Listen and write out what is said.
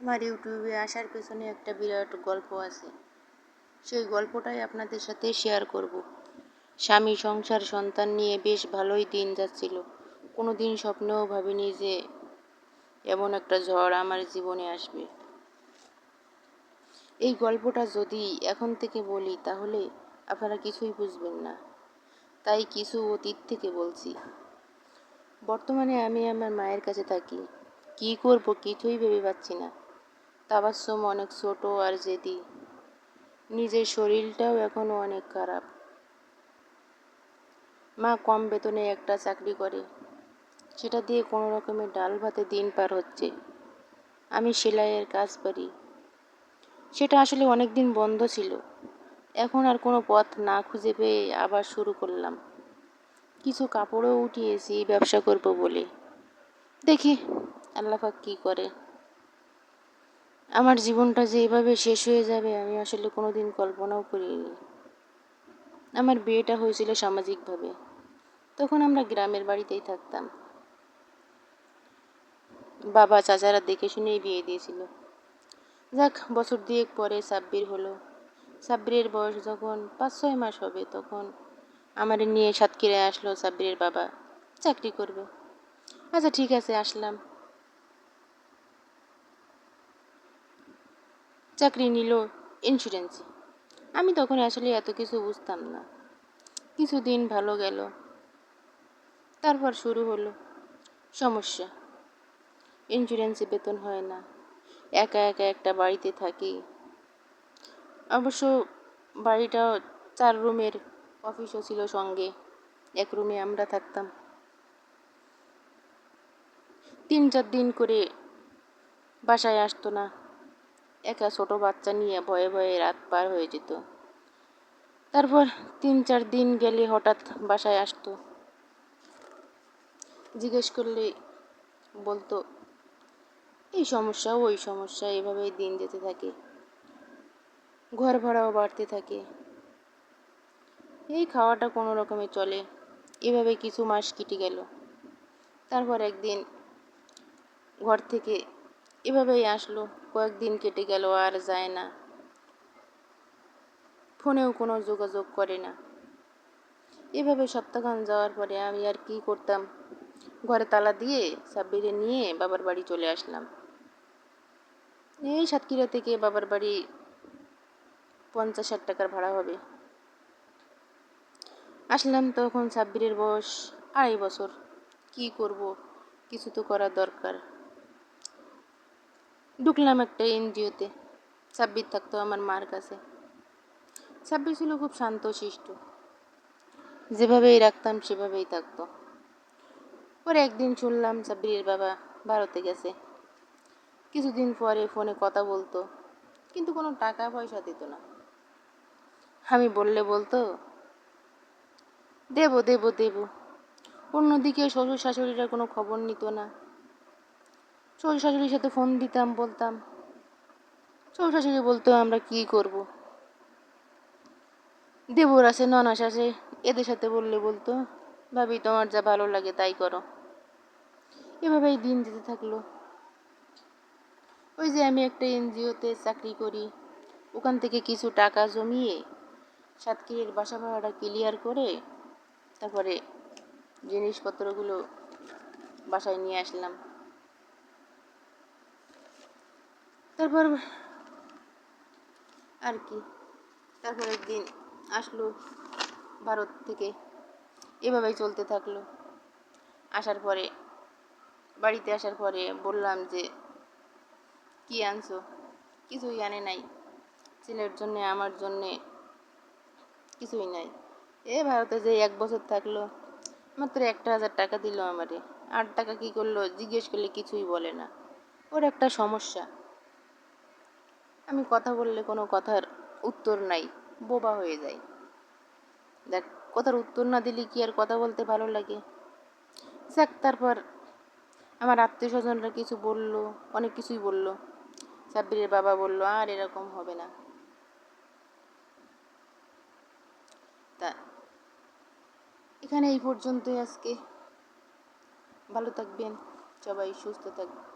আমার ইউটিউবে আসার পেছনে একটা বিরাট গল্প আছে। সেই গল্পটাই আপনাদের সাথে শেয়ার করব। স্বামী সংসার সন্তান নিয়ে বেশ ভালোই দিন যাচ্ছিল। কোনো দিন স্বপ্নেও ভাবিনি যে এমন একটা ঝড় আমার জীবনে আসবে। এই গল্পটা যদি এখন থেকে বলি, তাহলে আপনারা কিছুই বুঝবেন না। তাই কিছু অতীত থেকে বলছি। বর্তমানে আমি আমার মায়ের কাছে থাকি। কি করব কিছুই ভেবে পাচ্ছি না। তাবাসম অনেক ছোট আর জেদি। নিজের শরীরটাও এখনও অনেক খারাপ। মা কম বেতনে একটা চাকরি করে। সেটা দিয়ে কোনো রকমের ডাল ভাতে দিন পার হচ্ছে। আমি সেলাইয়ের কাজ পারি সেটা আসলে অনেক দিন বন্ধ ছিল। এখন আর কোনো পথ না খুঁজে পেয়ে আবার শুরু করলাম। কিছু কাপড়ও উঠিয়েছি ব্যবসা করব বলে। দেখি আল্লাপাক কী করে। আমার জীবনটা যে এভাবে শেষ হয়ে যাবে, আমি আসলে কোনো দিন কল্পনাও করিনি। আমার বিয়েটা হয়েছিল সামাজিকভাবে। তখন আমরা গ্রামের বাড়িতেই থাকতাম। বাবা চাচারা দেখে শুনেই বিয়ে দিয়েছিল। যাক, বছর দুয়েক পরে সাব্বির হলো। সাব্বিরের বয়স যখন পাঁচ ছয় মাস হবে, তখন আমার নিয়ে সাতক্ষীরায় আসলো সাব্বিরের বাবা। চাকরি করবে। আচ্ছা ঠিক আছে, আসলাম। চাকরি নিল ইন্স্যুরেন্সে আমি তখন আসলে এত কিছু বুঝতাম না। কিছুদিন ভালো গেল। তারপর শুরু হলো সমস্যা। ইন্স্যুরেন্সে বেতন হয় না। একা একা একটা বাড়িতে থাকি। অবশ্য বাড়িটা চার রুমের অফিসও ছিল সঙ্গে। এক রুমে আমরা থাকতাম। তিন চার দিন করে বাসায় আসতো না। একা ছোট বাচ্চা নিয়ে ভয়ে ভয়ে রাত পার হয়ে যেত। তারপর তিন চার দিন গেলে হঠাৎ বাসায় আসতো। জিজ্ঞেস করলে বলতো, এই সমস্যা, ওই সমস্যা, এভাবেই দিন যেতে থাকে। ঘর ভাড়াও বাড়তে থাকে। এই খাওয়াটা কোনো রকমে চলে। এভাবে কিছু মাস কেটে গেল। তারপর একদিন ঘর থেকে এভাবেই আসলো। কয়েকদিন কেটে গেল আর যায় না। ফোনেও কোনো যোগাযোগ করে না। এভাবে সপ্তাহখান যাওয়ার পরে আমি আর কি করতাম? ঘরে তালা দিয়ে সাব্বিরে নিয়ে বাবার বাড়ি চলে আসলাম। এই সাতক্ষীরা থেকে বাবার বাড়ি পঞ্চাশ ষাট টাকার ভাড়া হবে। আসলাম তখন সাব্বিরের বয়স আড়াই বছর। কি করব? কিছু তো করার দরকার। ঢুকলাম একটা এনজিওতে সাব্বির থাকতো আমার মার কাছে সাব্বির ছিল খুব শান্ত শিষ্ট যেভাবেই রাখতাম সেভাবেই থাকতো পরে একদিন শুনলাম সাব্বিরের বাবা ভারতে গেছে কিছুদিন পরে ফোনে কথা বলতো কিন্তু কোনো টাকা পয়সা দিত না আমি বললে বলতো দেব দেব দেব অন্যদিকে শ্বশুর শাশুড়িরা কোনো খবর নিত না শ্বশুর শাশুড়ির সাথে ফোন দিতাম, বলতাম শ্বশুর শাশুড়ি বলতো আমরা কি করব। দেবর আছে, ননাস আছে, এদের সাথে বললে বলতো, ভাবি, তোমার যা ভালো লাগে তাই করো। এভাবেই দিন যেতে থাকল। ওই যে আমি একটা এনজিওতে চাকরি করি, ওখান থেকে কিছু টাকা জমিয়ে সাতক্ষীরের বাসা ভাড়াটা ক্লিয়ার করে তারপরে জিনিসপত্রগুলো বাসায় নিয়ে আসলাম। তারপর আর কি? তারপর একদিন আসলো ভারত থেকে। এভাবেই চলতে থাকল। আসার পরে, বাড়িতে আসার পরে বললাম যে, কি আনছো? কিছুই আনে নাই। ছেলের জন্যে, আমার জন্যে কিছুই নাই। এ ভারতে যে এক বছর থাকল, মাত্র একটা হাজার টাকা দিল আমারে। আট টাকা কি করল, জিজ্ঞেস করলে কিছুই বলে না। ওর একটা সমস্যা। আমি কথা বললে কোনো কথার উত্তর নাই, বোবা হয়ে যায় দেখ, কথার উত্তর না দিলে কি আর কথা বলতে ভালো লাগে? যাক, তারপর আমার আত্মীয় স্বজনরা কিছু বলল, অনেক কিছুই বলল। সাব্বিরের বাবা বলল, আর এরকম হবে না। তা, এখানে এই পর্যন্তই আজকে। ভালো থাকবেন, সবাই সুস্থ থাকবেন।